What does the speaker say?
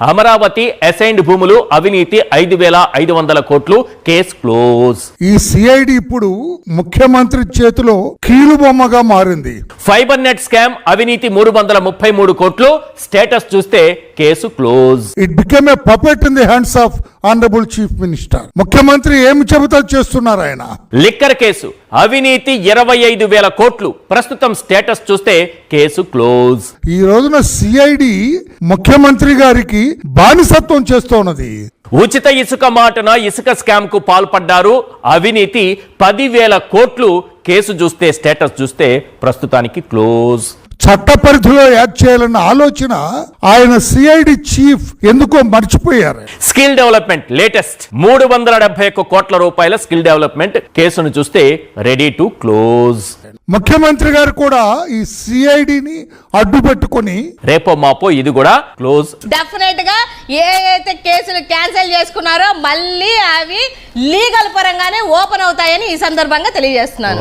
Amaravati assigned భూములు అవినీతి ఐదు వేల ఐదు వందల కోట్లు కేస్ క్లోజ్ ఈ సిఐడి ఇప్పుడు ముఖ్యమంత్రి చేతిలో కీలుబొమ్మగా మారింది. ఫైబర్ నెట్ స్కామ్ అవినీతి మూడు వందల ముప్పై మూడు కోట్లు. స్టేటస్ చూస్తే case close it became a puppet in the hands of honourable chief minister ముఖ్యమంత్రి ఏమి చెబుతా చేస్తున్నారు ఆయన? లిక్కర్ కేసు అవినీతి ఇరవై ఐదు వేల కోట్లు. ప్రస్తుతం స్టేటస్ చూస్తే కేసు క్లోజ్ ఈ రోజున సిఐడి ముఖ్యమంత్రి గారికి బానిసత్వం చేస్తున్నది. ఉచిత ఇసుక మాటన ఇసుక స్కామ్కు పాల్పడ్డారు. అవినీతి పదివేల కోట్లు కేసు చూస్తే స్టేటస్ చూస్తే ప్రస్తుతానికి క్లోజ్. చట్ట పరిధిలో యాడ్ చేయాలన్న ఆలోచన ఆయన సిఐడి చీఫ్ ఎందుకో మర్చిపోయారు. స్కిల్ డెవలప్మెంట్ లేటెస్ట్ మూడు వందల డెబ్బై ఒక్క కోట్ల రూపాయల స్కిల్ డెవలప్మెంట్ కేసును చూస్తే రెడీ టు క్లోజ్ ముఖ్యమంత్రి గారు కూడా ఈ సిఐడిని అడ్డు పెట్టుకొని రేపో మాపో ఇది కూడా క్లోజ్ డెఫినెట్గా ఏ అయితే కేసులు క్యాన్సిల్ చేసుకున్నారో మళ్ళీ అవి లీగల్ పరంగానే ఓపెన్ అవుతాయని ఈ సందర్భంగా తెలియజేస్తున్నాను.